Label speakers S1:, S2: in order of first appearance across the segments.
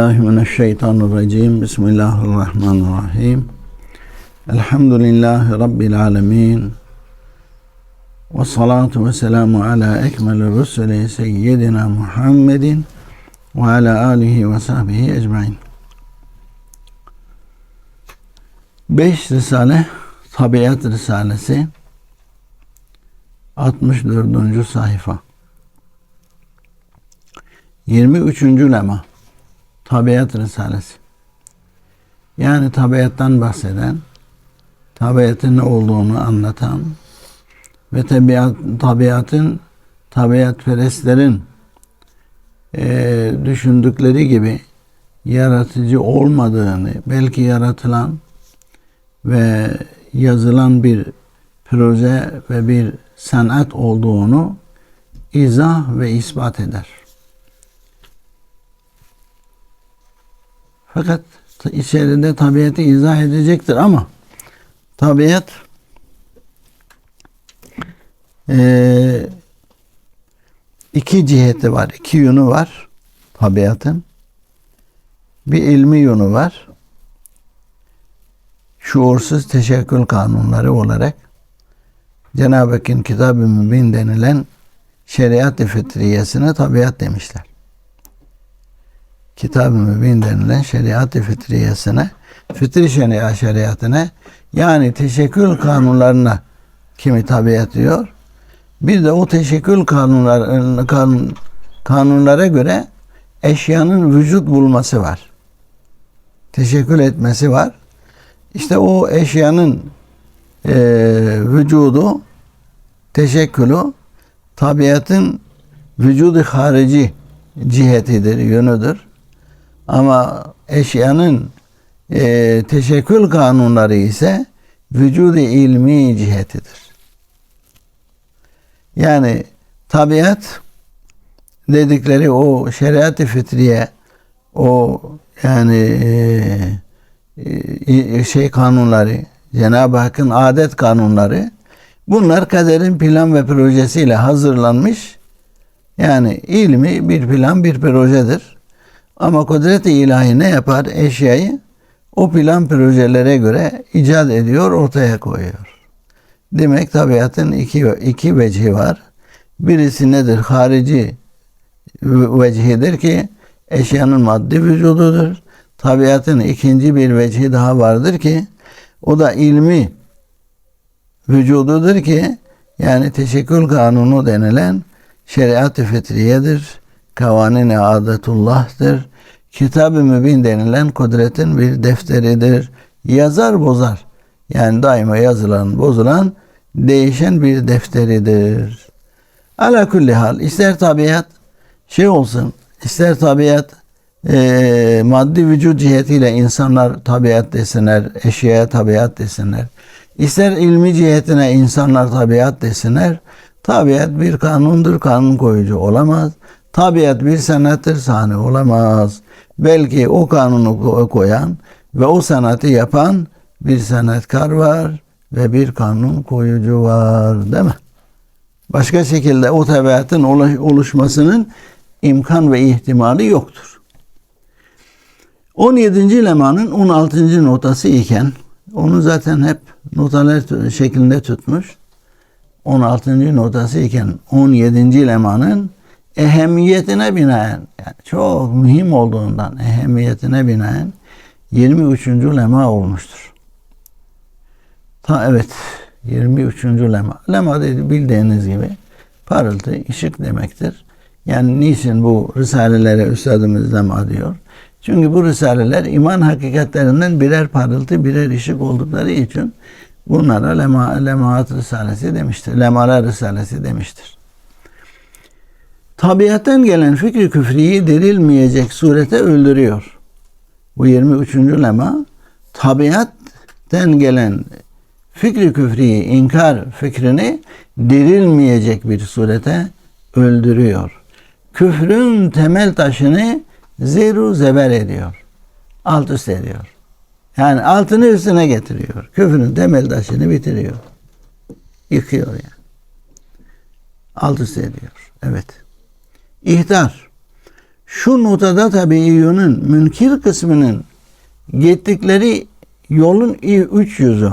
S1: Euzubillahimineşşeytanirracim. Bismillahirrahmanirrahim. Elhamdülillahi Rabbil alemin. Ve salatu ve selamu ala ekmeli rusuli seyyidina Muhammedin ve ala alihi ve sahbihi ecmain. Beş Risale, Tabiat Risalesi, 64. sayfa. 23. lema. Tabiat Risalesi. Yani tabiattan bahseden, tabiatın ne olduğunu anlatan ve tabiat, tabiatın tabiatperestlerin e, düşündükleri gibi yaratıcı olmadığını, belki yaratılan ve yazılan bir proje ve bir sanat olduğunu izah ve ispat eder. Fakat içeride tabiatı izah edecektir ama tabiat e, iki ciheti var, iki yönü var tabiatın. Bir ilmi yönü var. Şuursuz teşekkül kanunları olarak Cenab-ı Hakk'ın kitab-ı mübin denilen şeriat-ı fitriyesine tabiat demişler. Kitab-ı Mübin denilen şeriat-ı fitriyesine, fitri şeriat şeriatine yani teşekkül kanunlarına kimi tabiat diyor. Bir de o teşekkül kanunlar, kanun, kanunlara göre eşyanın vücut bulması var. Teşekkül etmesi var. İşte o eşyanın e, vücudu, teşekkülü tabiatın vücudu harici cihetidir, yönüdür. Ama eşyanın e, teşekkül kanunları ise vücudu ilmi cihetidir. Yani tabiat dedikleri o şeriat-ı fitriye o yani e, e, şey kanunları Cenab-ı Hakk'ın adet kanunları bunlar kaderin plan ve projesiyle hazırlanmış yani ilmi bir plan bir projedir. Ama kudret-i ilahi ne yapar? Eşyayı o plan projelere göre icat ediyor, ortaya koyuyor. Demek tabiatın iki, iki vecihi var. Birisi nedir? Harici vecihidir ki eşyanın maddi vücududur. Tabiatın ikinci bir vecihi daha vardır ki o da ilmi vücududur ki yani teşekkül kanunu denilen şeriat-ı fitriyedir kavanin adetullah'tır. Kitab-ı Mübin denilen kudretin bir defteridir. Yazar bozar. Yani daima yazılan bozulan değişen bir defteridir. Ala kulli hal ister tabiat şey olsun ister tabiat e, maddi vücut cihetiyle insanlar tabiat desinler, eşyaya tabiat desinler. İster ilmi cihetine insanlar tabiat desinler. Tabiat bir kanundur, kanun koyucu olamaz. Tabiat bir sanattır, sahne olamaz. Belki o kanunu koyan ve o sanatı yapan bir sanatkar var ve bir kanun koyucu var değil mi? Başka şekilde o tabiatın oluşmasının imkan ve ihtimali yoktur. 17. lemanın 16. notası iken onu zaten hep notalar şeklinde tutmuş. 16. notası iken 17. lemanın ehemmiyetine binaen yani çok mühim olduğundan ehemmiyetine binaen 23. lema olmuştur. Ta evet 23. lema. Lema dedi bildiğiniz gibi parıltı, ışık demektir. Yani niçin bu risalelere üstadımız lema diyor? Çünkü bu risaleler iman hakikatlerinden birer parıltı, birer ışık oldukları için bunlara lema, lemaat risalesi demiştir. Lemalar risalesi demiştir tabiatten gelen fikri küfriyi derilmeyecek surete öldürüyor. Bu 23. lema tabiatten gelen fikri küfriyi, inkar fikrini derilmeyecek bir surete öldürüyor. Küfrün temel taşını zeru zeber ediyor. Alt üst ediyor. Yani altını üstüne getiriyor. Küfrün temel taşını bitiriyor. Yıkıyor yani. Alt üst ediyor. Evet. İhtar. şu notada tabiiyunun münkir kısmının gittikleri yolun üç yüzü.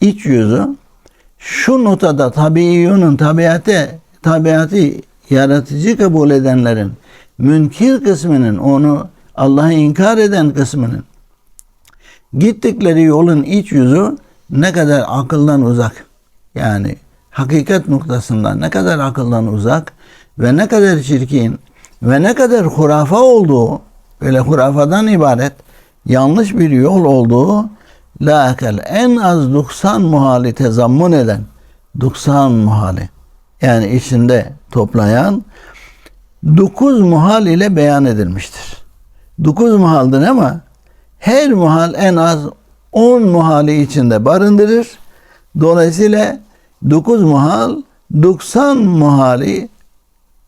S1: iç yüzü şu notada tabiiyunun tabiate tabiatı yaratıcı kabul edenlerin münkir kısmının onu Allah'ı inkar eden kısmının gittikleri yolun iç yüzü ne kadar akıldan uzak. Yani hakikat noktasından ne kadar akıldan uzak ve ne kadar çirkin ve ne kadar hurafa olduğu böyle hurafadan ibaret yanlış bir yol olduğu la akal en az 90 muhali tezammun eden 90 muhali yani içinde toplayan 9 muhal ile beyan edilmiştir. 9 muhaldır ama her muhal en az 10 muhali içinde barındırır. Dolayısıyla 9 muhal 90 muhali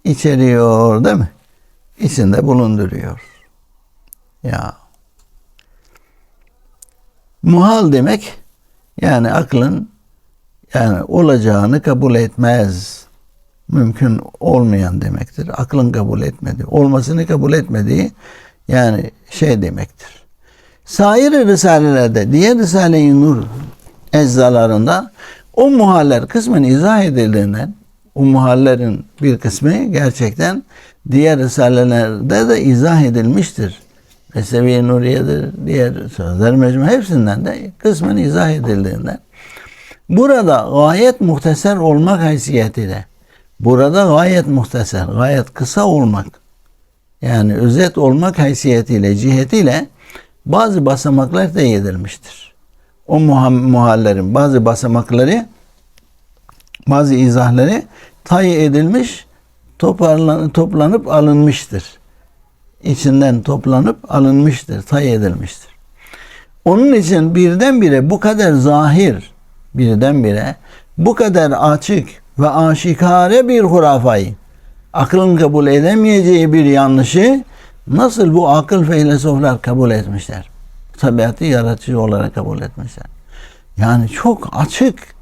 S1: içeriyor değil mi? İçinde bulunduruyor. Ya. Muhal demek yani aklın yani olacağını kabul etmez. Mümkün olmayan demektir. Aklın kabul etmediği, olmasını kabul etmediği yani şey demektir. Sair risalelerde, diğer Risale-i Nur eczalarında o muhaller kısmen izah edildiğinden o muhallerin bir kısmı gerçekten diğer risalelerde de izah edilmiştir. Mesnevi Nuriye'dir, diğer sözler mecmu hepsinden de kısmen izah edildiğinden burada gayet muhteser olmak haysiyetiyle burada gayet muhteser, gayet kısa olmak yani özet olmak haysiyetiyle, cihetiyle bazı basamaklar da edilmiştir. O muhallerin bazı basamakları bazı izahları tay edilmiş, toparlan, toplanıp alınmıştır. İçinden toplanıp alınmıştır, tay edilmiştir. Onun için birdenbire bu kadar zahir, birdenbire bu kadar açık ve aşikare bir hurafayı, aklın kabul edemeyeceği bir yanlışı nasıl bu akıl filozoflar kabul etmişler? Tabiatı yaratıcı olarak kabul etmişler. Yani çok açık,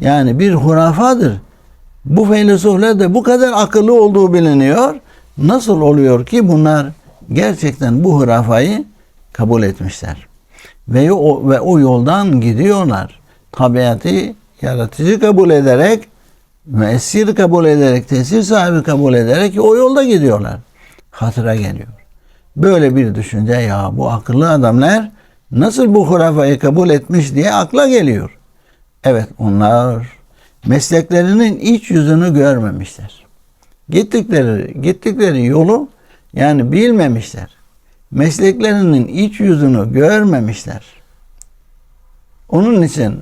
S1: yani bir hurafadır. Bu filozoflar da bu kadar akıllı olduğu biliniyor. Nasıl oluyor ki bunlar gerçekten bu hurafayı kabul etmişler? Ve o, ve o yoldan gidiyorlar. Tabiatı yaratıcı kabul ederek, müessir kabul ederek, tesir sahibi kabul ederek o yolda gidiyorlar. Hatıra geliyor. Böyle bir düşünce ya bu akıllı adamlar nasıl bu hurafayı kabul etmiş diye akla geliyor. Evet onlar mesleklerinin iç yüzünü görmemişler. Gittikleri gittikleri yolu yani bilmemişler. Mesleklerinin iç yüzünü görmemişler. Onun için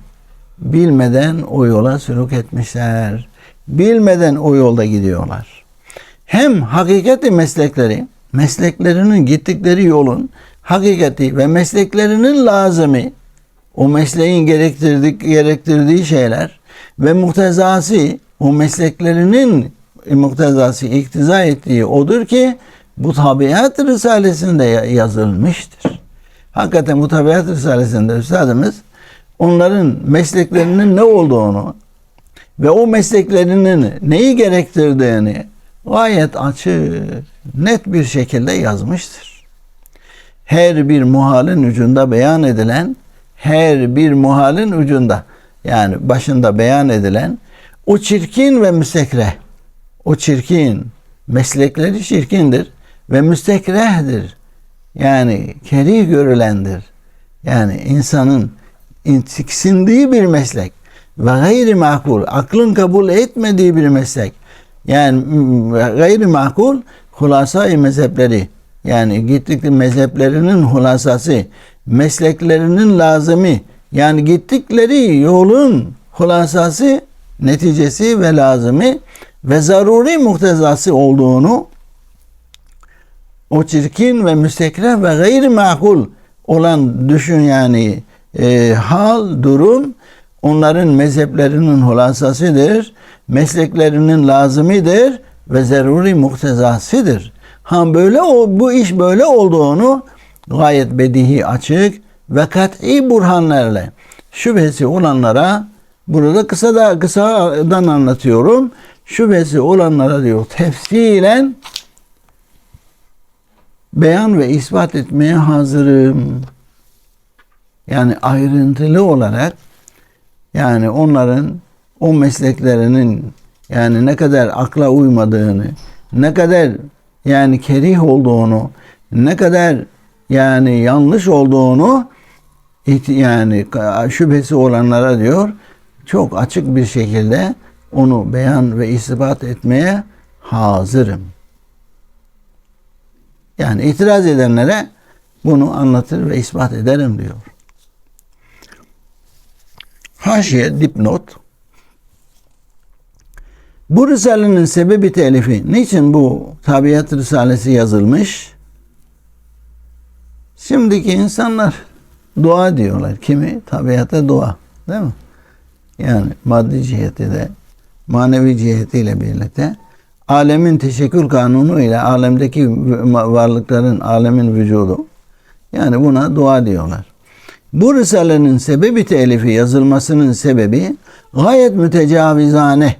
S1: bilmeden o yola sülük etmişler. Bilmeden o yolda gidiyorlar. Hem hakikati meslekleri, mesleklerinin gittikleri yolun hakikati ve mesleklerinin lazımı, o mesleğin gerektirdiği, gerektirdiği şeyler ve muhtezası, o mesleklerinin muhtezası iktiza ettiği odur ki bu tabiat risalesinde yazılmıştır. Hakikaten bu tabiat risalesinde üstadımız onların mesleklerinin ne olduğunu ve o mesleklerinin neyi gerektirdiğini gayet açık, net bir şekilde yazmıştır. Her bir muhalin ucunda beyan edilen, her bir muhalin ucunda yani başında beyan edilen o çirkin ve müstekreh, o çirkin, meslekleri çirkindir ve müstekrehdir. Yani kerih görülendir. Yani insanın tiksindiği bir meslek ve gayri makul, aklın kabul etmediği bir meslek. Yani gayri makul hulasa mezhepleri yani gittikleri mezheplerinin hulasası, mesleklerinin lazımı yani gittikleri yolun hulasası, neticesi ve lazımı ve zaruri muhtezası olduğunu o çirkin ve müstekreh ve gayri makul olan düşün yani e, hal, durum onların mezheplerinin hulasasıdır, mesleklerinin lazımıdır ve zaruri muhtezasıdır. Ha böyle o bu iş böyle olduğunu gayet bedihi açık ve kat'i burhanlarla şüphesi olanlara burada kısa da kısadan anlatıyorum. Şüphesi olanlara diyor tefsilen beyan ve ispat etmeye hazırım. Yani ayrıntılı olarak yani onların o mesleklerinin yani ne kadar akla uymadığını, ne kadar yani kerih olduğunu, ne kadar yani yanlış olduğunu yani şüphesi olanlara diyor çok açık bir şekilde onu beyan ve ispat etmeye hazırım. Yani itiraz edenlere bunu anlatır ve ispat ederim diyor. Haşiye dipnot. Bu risalenin sebebi telifi. Niçin bu tabiat risalesi yazılmış? Şimdiki insanlar dua diyorlar. Kimi? Tabiata dua. Değil mi? Yani maddi ciheti de manevi cihetiyle birlikte alemin teşekkür kanunu ile alemdeki varlıkların alemin vücudu yani buna dua diyorlar. Bu risalenin sebebi telifi yazılmasının sebebi gayet mütecavizane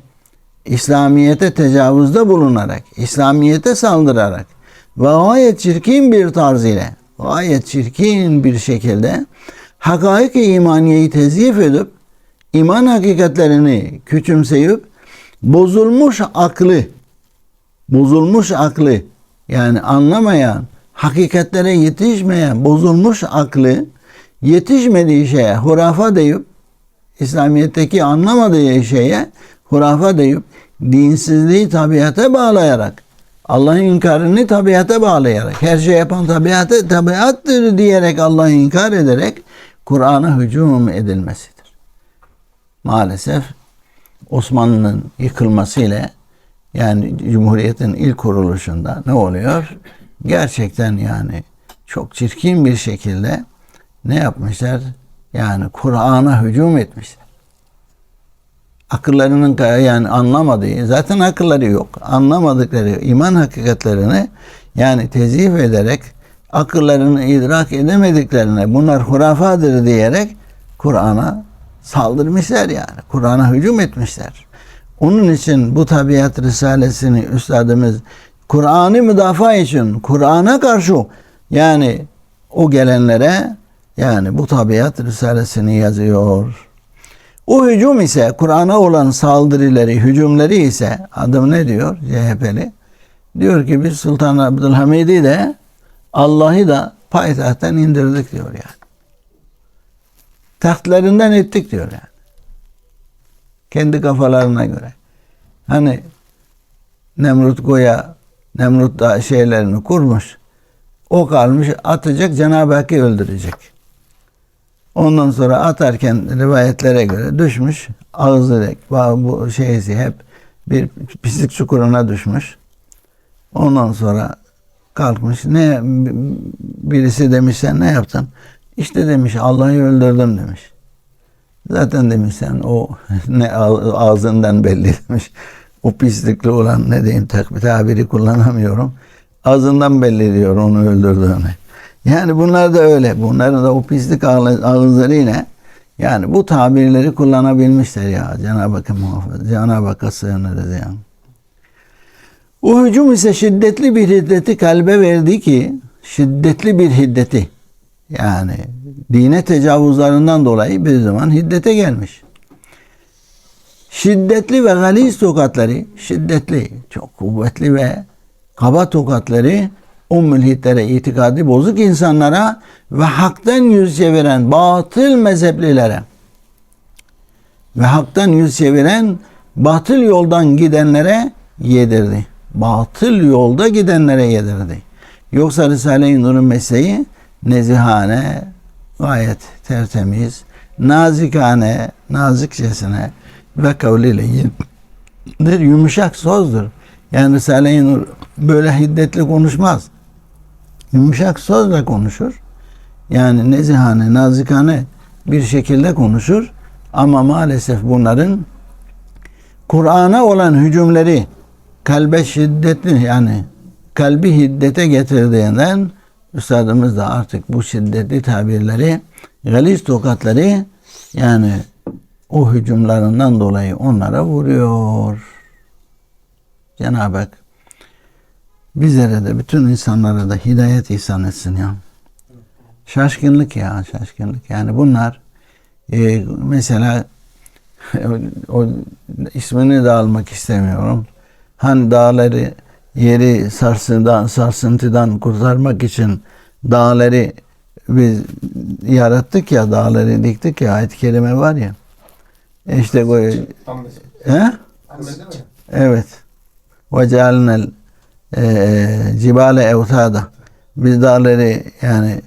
S1: İslamiyete tecavüzde bulunarak, İslamiyete saldırarak ve gayet çirkin bir tarz ile, gayet çirkin bir şekilde hakaik-i imaniyeyi tezif edip, iman hakikatlerini küçümseyip, bozulmuş aklı, bozulmuş aklı, yani anlamayan, hakikatlere yetişmeyen, bozulmuş aklı, yetişmediği şeye hurafa deyip, İslamiyet'teki anlamadığı şeye hurafa deyip dinsizliği tabiata bağlayarak Allah'ın inkarını tabiata bağlayarak her şey yapan tabiata tabiattır diyerek Allah'ı inkar ederek Kur'an'a hücum edilmesidir. Maalesef Osmanlı'nın yıkılmasıyla yani Cumhuriyet'in ilk kuruluşunda ne oluyor? Gerçekten yani çok çirkin bir şekilde ne yapmışlar? Yani Kur'an'a hücum etmişler. Akıllarının yani anlamadığı, zaten akılları yok. Anlamadıkları iman hakikatlerini yani tezif ederek akıllarını idrak edemediklerine bunlar hurafadır diyerek Kur'an'a saldırmışlar yani. Kur'an'a hücum etmişler. Onun için bu tabiat risalesini üstadımız Kur'an'ı müdafaa için Kur'an'a karşı yani o gelenlere yani bu tabiat risalesini yazıyor. O hücum ise Kur'an'a olan saldırıları, hücumları ise adım ne diyor CHP'li? Diyor ki biz Sultan Abdülhamid'i de Allah'ı da payitahttan indirdik diyor yani. Tahtlarından ettik diyor yani. Kendi kafalarına göre. Hani Nemrut Goya Nemrut da şeylerini kurmuş. O kalmış atacak Cenab-ı Hakk'ı öldürecek. Ondan sonra atarken rivayetlere göre düşmüş. Ağzı bu şeysi hep bir pislik çukuruna düşmüş. Ondan sonra kalkmış. Ne birisi demiş sen ne yaptın? İşte demiş Allah'ı öldürdüm demiş. Zaten demiş sen o ne ağzından belli demiş. O pislikli olan ne diyeyim tabiri kullanamıyorum. Ağzından belli diyor onu öldürdüğünü. Yani bunlar da öyle. Bunların da o pislik ağızlarıyla yani bu tabirleri kullanabilmişler ya. Cenab-ı Hakk'a muhafaza. Cenab-ı Hakk'a sığınırız yani. O hücum ise şiddetli bir hiddeti kalbe verdi ki şiddetli bir hiddeti yani dine tecavüzlerinden dolayı bir zaman hiddete gelmiş. Şiddetli ve galiz tokatları, şiddetli, çok kuvvetli ve kaba tokatları o mülhitlere, itikadi bozuk insanlara ve haktan yüz çeviren batıl mezheplilere ve haktan yüz çeviren batıl yoldan gidenlere yedirdi. Batıl yolda gidenlere yedirdi. Yoksa Risale-i Nur'un mesleği nezihane, gayet tertemiz, nazikane, nazikçesine ve kavliyle yumuşak sözdür. Yani Risale-i Nur böyle hiddetli konuşmaz. Yumuşak sözle konuşur. Yani nezihane, nazikane bir şekilde konuşur. Ama maalesef bunların Kur'an'a olan hücumları kalbe şiddetli yani kalbi hiddete getirdiğinden Üstadımız da artık bu şiddetli tabirleri, galiz tokatları yani o hücumlarından dolayı onlara vuruyor. Cenab-ı Hak bizlere de bütün insanlara da hidayet ihsan etsin ya. Şaşkınlık ya şaşkınlık. Yani bunlar e, mesela o, ismini de almak istemiyorum. Hani dağları yeri sarsıntıdan, sarsıntıdan kurtarmak için dağları biz yarattık ya dağları diktik ya ayet-i kerime var ya. İşte bu he? Evet. Ve cealnel cibale evtada. Biz dağları yani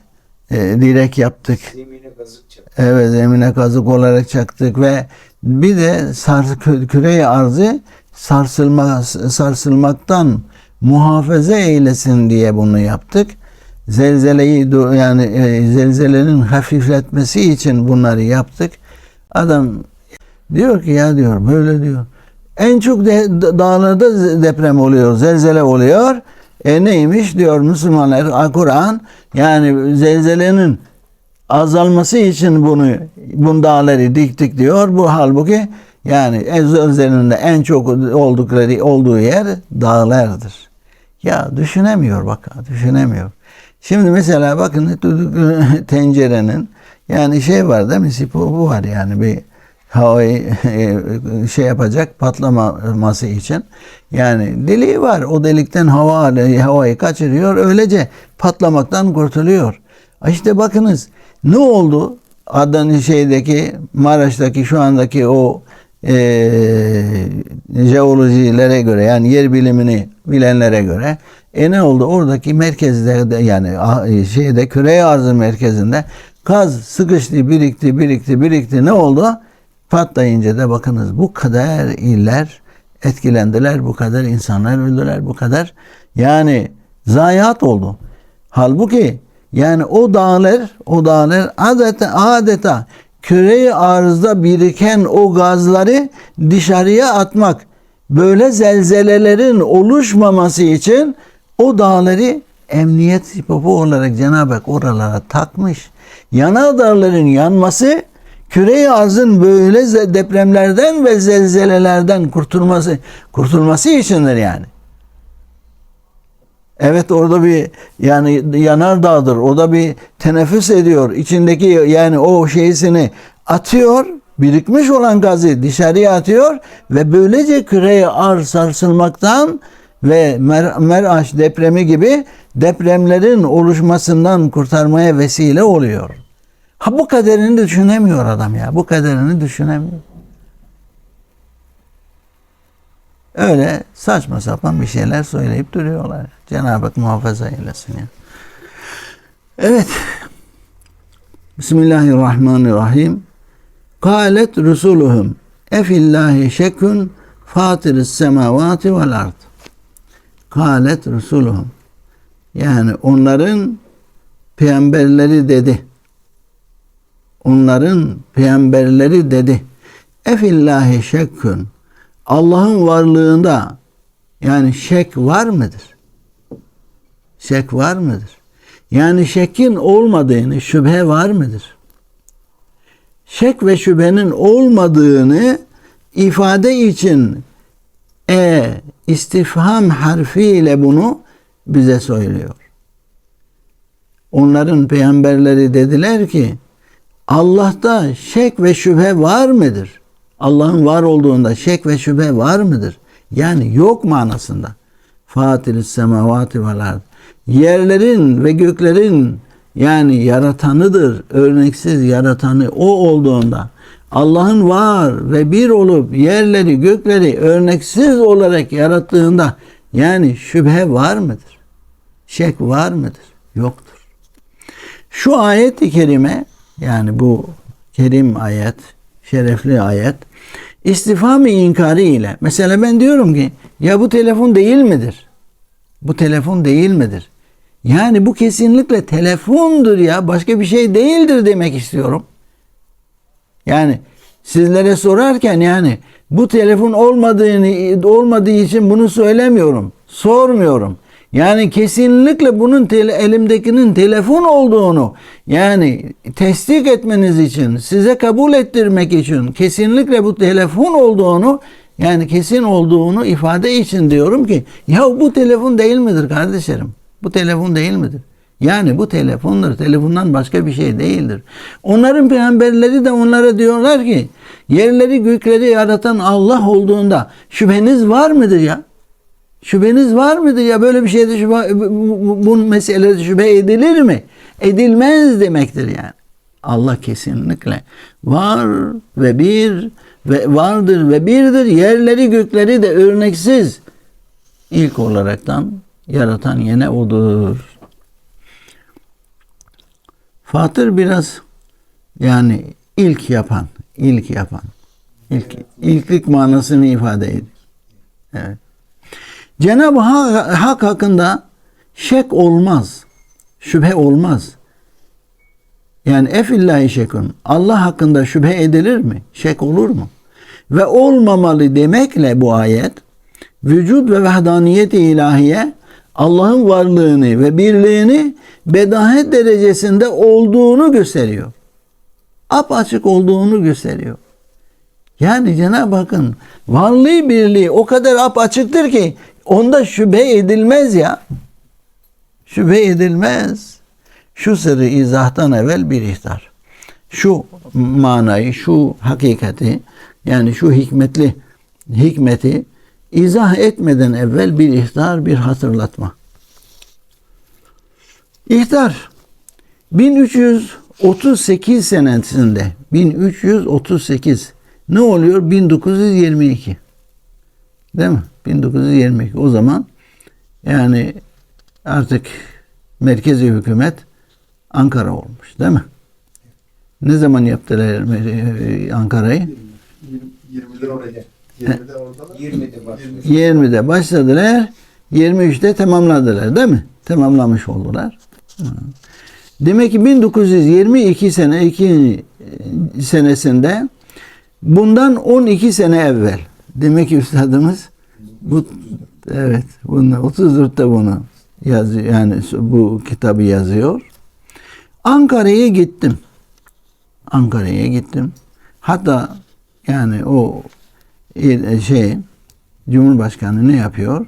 S1: e, direk yaptık.
S2: Zemine kazık.
S1: Evet zemine kazık olarak çaktık ve bir de sars kü- küre arzı sarsılma, sarsılmaktan muhafaza eylesin diye bunu yaptık. Zelzeleyi yani e, zelzelenin hafifletmesi için bunları yaptık. Adam diyor ki ya diyor böyle diyor. En çok de, da- dağlarda deprem oluyor, zelzele oluyor. E neymiş diyor Müslümanlar, Kur'an yani zelzelenin azalması için bunu bu dağları diktik diyor. Bu halbuki yani üzerinde en çok oldukları olduğu yer dağlardır. Ya düşünemiyor bak düşünemiyor. Şimdi mesela bakın tencerenin yani şey var değil mi? Sipo bu var yani bir havayı şey yapacak patlamaması için. Yani deliği var. O delikten hava havayı kaçırıyor. Öylece patlamaktan kurtuluyor. İşte bakınız ne oldu? Adana şeydeki Maraş'taki şu andaki o e, jeolojilere göre yani yer bilimini bilenlere göre e ne oldu? Oradaki merkezde de yani a- şeyde küre arzı merkezinde gaz sıkıştı, birikti, birikti, birikti. Ne oldu? Patlayınca da bakınız bu kadar iller etkilendiler, bu kadar insanlar öldüler, bu kadar yani zayiat oldu. Halbuki yani o dağlar, o dağlar adeta, adeta küre arzda biriken o gazları dışarıya atmak, böyle zelzelelerin oluşmaması için o dağları emniyet sipopu olarak Cenab-ı Hak oralara takmış. Yanardağların yanması küre arzın böyle depremlerden ve zelzelelerden kurtulması kurtulması içindir yani. Evet orada bir yani yanardağdır. O da bir teneffüs ediyor. İçindeki yani o şeysini atıyor. Birikmiş olan gazı dışarıya atıyor ve böylece küreye arz sarsılmaktan ve Mer Meraş depremi gibi depremlerin oluşmasından kurtarmaya vesile oluyor. Ha bu kaderini düşünemiyor adam ya. Bu kaderini düşünemiyor. Öyle saçma sapan bir şeyler söyleyip duruyorlar. Cenab-ı Hak muhafaza eylesin ya. Evet. Bismillahirrahmanirrahim. Kâlet rusuluhum efillahi şekun fatiris semavati vel ard. Kâlet rusuluhum. Yani onların peygamberleri dedi. Onların peygamberleri dedi. Efillahi şekkün. Allah'ın varlığında yani şek var mıdır? Şek var mıdır? Yani şekin olmadığını, şüphe var mıdır? Şek ve şüphenin olmadığını ifade için e istifham harfiyle bunu bize söylüyor. Onların peygamberleri dediler ki Allah'ta şek ve şüphe var mıdır? Allah'ın var olduğunda şek ve şüphe var mıdır? Yani yok manasında. Fatiris semavati vel ard. Yerlerin ve göklerin yani yaratanıdır. Örneksiz yaratanı o olduğunda Allah'ın var ve bir olup yerleri gökleri örneksiz olarak yarattığında yani şüphe var mıdır? Şek var mıdır? Yoktur. Şu ayet-i kerime yani bu kerim ayet, şerefli ayet istifam-ı inkarı ile mesela ben diyorum ki ya bu telefon değil midir? Bu telefon değil midir? Yani bu kesinlikle telefondur ya başka bir şey değildir demek istiyorum. Yani sizlere sorarken yani bu telefon olmadığını olmadığı için bunu söylemiyorum. Sormuyorum. Yani kesinlikle bunun tele, elimdekinin telefon olduğunu yani tesdik etmeniz için, size kabul ettirmek için kesinlikle bu telefon olduğunu Yani kesin olduğunu ifade için diyorum ki ya bu telefon değil midir kardeşlerim? Bu telefon değil midir? Yani bu telefondur. Telefondan başka bir şey değildir. Onların peygamberleri de onlara diyorlar ki yerleri gökleri yaratan Allah olduğunda şüpheniz var mıdır ya? Şüpheniz var mıdır ya böyle bir şeyde şüphe, bu, meselede şüphe edilir mi? Edilmez demektir yani. Allah kesinlikle var ve bir ve vardır ve birdir. Yerleri gökleri de örneksiz. İlk olaraktan yaratan yine odur. Fatır biraz yani ilk yapan, ilk yapan. İlk, ilklik manasını ifade ediyor. Evet. Cenab-ı Hak, Hak hakkında şek olmaz. Şüphe olmaz. Yani efillahi şekun. Allah hakkında şüphe edilir mi? Şek olur mu? Ve olmamalı demekle bu ayet vücut ve vahdaniyet-i ilahiye Allah'ın varlığını ve birliğini bedahet derecesinde olduğunu gösteriyor. Apaçık olduğunu gösteriyor. Yani Cenab-ı Hakk'ın varlığı birliği o kadar apaçıktır ki onda şüphe edilmez ya. Şüphe edilmez. Şu sırrı izahtan evvel bir ihtar. Şu manayı, şu hakikati yani şu hikmetli hikmeti izah etmeden evvel bir ihtar, bir hatırlatma. İhtar 1338 senesinde 1338 ne oluyor? 1922. Değil mi? 1922. O zaman yani artık merkezi hükümet Ankara olmuş değil mi? Ne zaman yaptılar Ankara'yı?
S3: 20'de oraya. 20'de orada.
S2: 20'de başlıyor.
S1: 20'de başladılar. 23'te tamamladılar değil mi? Tamamlamış oldular. Demek ki 1922 sene 2 senesinde bundan 12 sene evvel. Demek ki üstadımız bu evet bunu 34'te bunu yazıyor yani bu kitabı yazıyor. Ankara'ya gittim. Ankara'ya gittim. Hatta yani o şey Cumhurbaşkanı ne yapıyor?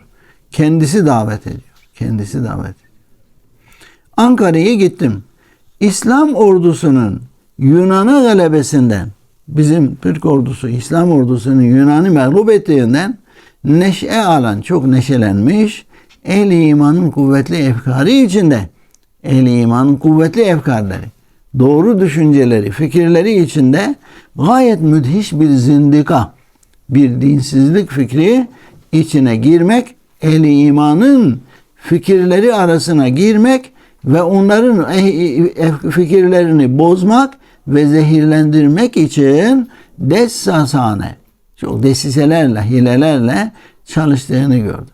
S1: Kendisi davet ediyor. Kendisi davet ediyor. Ankara'ya gittim. İslam ordusunun Yunan'a galebesinden bizim Türk ordusu İslam ordusunun Yunan'ı mağlup ettiğinden neşe alan çok neşelenmiş ehli imanın kuvvetli efkarı içinde. Ehli imanın kuvvetli efkarları doğru düşünceleri fikirleri içinde gayet müthiş bir zindika bir dinsizlik fikri içine girmek ehli imanın fikirleri arasına girmek ve onların fikirlerini bozmak ve zehirlendirmek için dessasane, çok desiselerle, hilelerle çalıştığını gördüm.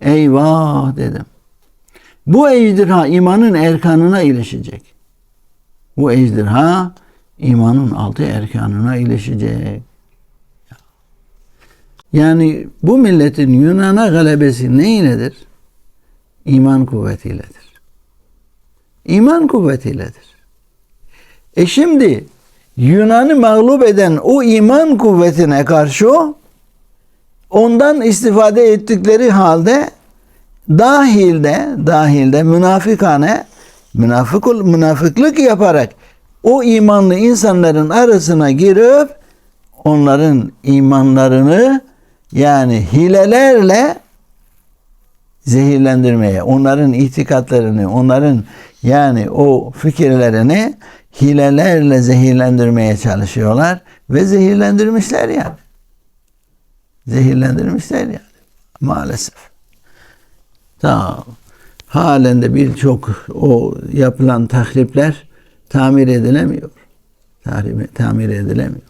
S1: Eyvah dedim. Bu ejderha imanın erkanına ilişecek. Bu ejderha imanın altı erkanına ilişecek. Yani bu milletin Yunan'a galebesi neyledir? İman kuvvetiyledir. İman kuvvetiyledir. E şimdi Yunan'ı mağlup eden o iman kuvvetine karşı ondan istifade ettikleri halde dahilde dahilde münafıkane münafık münafıklık yaparak o imanlı insanların arasına girip onların imanlarını yani hilelerle zehirlendirmeye, onların itikatlarını, onların yani o fikirlerini hilelerle zehirlendirmeye çalışıyorlar ve zehirlendirmişler yani. Zehirlendirmişler yani. Maalesef. Tamam. Halen de birçok o yapılan tahripler tamir edilemiyor. Tamir, tamir edilemiyor.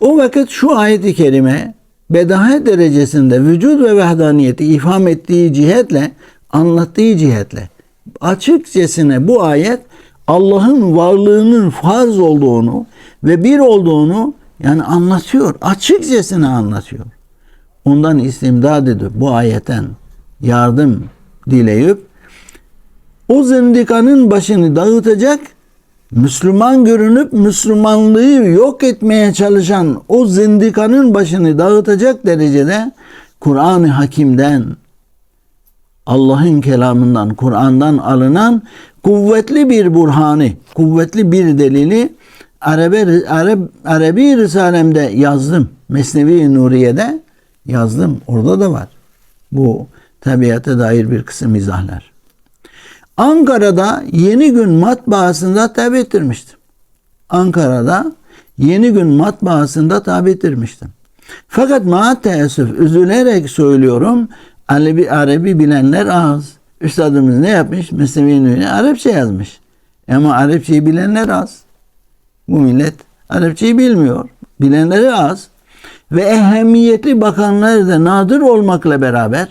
S1: O vakit şu ayet-i kerime bedahet derecesinde vücut ve vehdaniyeti ifham ettiği cihetle anlattığı cihetle açıkçasına bu ayet Allah'ın varlığının farz olduğunu ve bir olduğunu yani anlatıyor. Açıkçasına anlatıyor. Ondan istimdad edip bu ayetten yardım dileyip o zindikanın başını dağıtacak Müslüman görünüp Müslümanlığı yok etmeye çalışan o zindikanın başını dağıtacak derecede Kur'an-ı Hakim'den Allah'ın kelamından, Kur'an'dan alınan kuvvetli bir burhanı, kuvvetli bir delili Arabi, Arab, Arabi Risalem'de yazdım. Mesnevi Nuriye'de yazdım. Orada da var. Bu tabiata dair bir kısım izahlar. Ankara'da Yeni Gün matbaasında tabi ettirmiştim. Ankara'da Yeni Gün matbaasında tabi ettirmiştim. Fakat ma teessüf üzülerek söylüyorum Arabi, Arabi bilenler az. Üstadımız ne yapmış? Mesnevi Nuriye Arapça yazmış. Ama Arapçayı bilenler az. Bu millet Arapçayı bilmiyor. Bilenleri az. Ve ehemmiyetli bakanlar da nadir olmakla beraber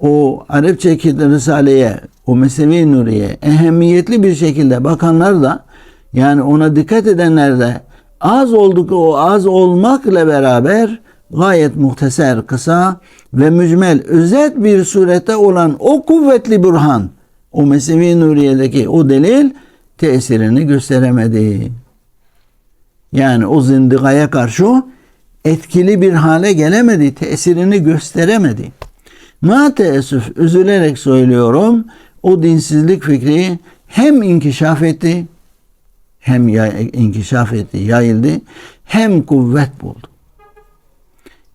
S1: o Arapça Risale'ye, o Mesnevi Nuriye ehemmiyetli bir şekilde bakanlar da yani ona dikkat edenler de az olduk o az olmakla beraber gayet muhteser, kısa ve mücmel, özet bir surette olan o kuvvetli burhan, o Mesnevi Nuriye'deki o delil tesirini gösteremedi. Yani o zindigaya karşı etkili bir hale gelemedi, tesirini gösteremedi. Ma teessüf üzülerek söylüyorum o dinsizlik fikri hem inkişaf etti hem inkişaf etti, yayıldı hem kuvvet buldu.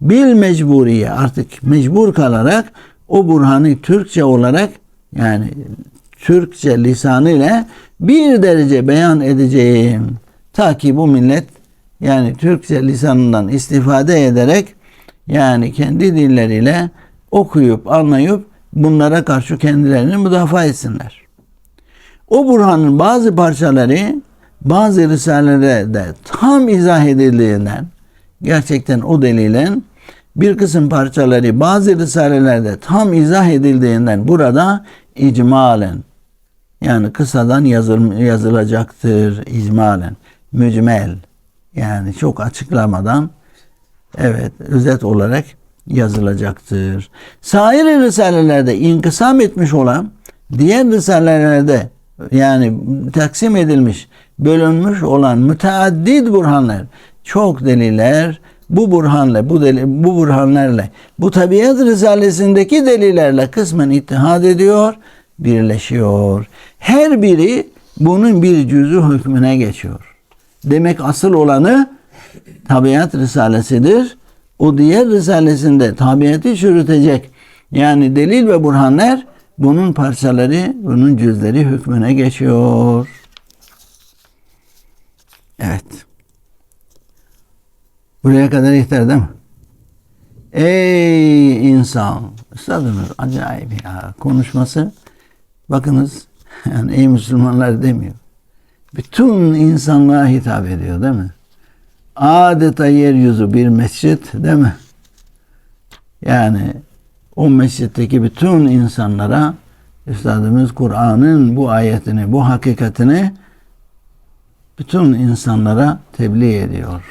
S1: Bil mecburiye artık mecbur kalarak o burhanı Türkçe olarak yani Türkçe lisanı ile bir derece beyan edeceğim. Ta ki bu millet yani Türkçe lisanından istifade ederek yani kendi dilleriyle okuyup anlayıp bunlara karşı kendilerini müdafaa etsinler. O Burhan'ın bazı parçaları bazı risalelerde tam izah edildiğinden gerçekten o delilen bir kısım parçaları bazı risalelerde tam izah edildiğinden burada icmalen yani kısadan yazıl, yazılacaktır icmalen mücmel yani çok açıklamadan evet özet olarak yazılacaktır. Sair risalelerde inkısam etmiş olan diğer risalelerde yani taksim edilmiş, bölünmüş olan müteaddit burhanlar, çok deliller bu burhanla, bu, deli, bu burhanlarla, bu tabiat risalesindeki delillerle kısmen ittihad ediyor, birleşiyor. Her biri bunun bir cüzü hükmüne geçiyor. Demek asıl olanı tabiat risalesidir. O diğer risalesinde tabiatı çürütecek. Yani delil ve burhanlar bunun parçaları, bunun cüzleri hükmüne geçiyor. Evet. Buraya kadar yeter değil mi? Ey insan! Üstadımız acayip ya. Konuşması bakınız yani ey Müslümanlar demiyor. Bütün insanlığa hitap ediyor değil mi? Adeta yeryüzü bir mescit değil mi? Yani o mescitteki bütün insanlara Üstadımız Kur'an'ın bu ayetini, bu hakikatini bütün insanlara tebliğ ediyor.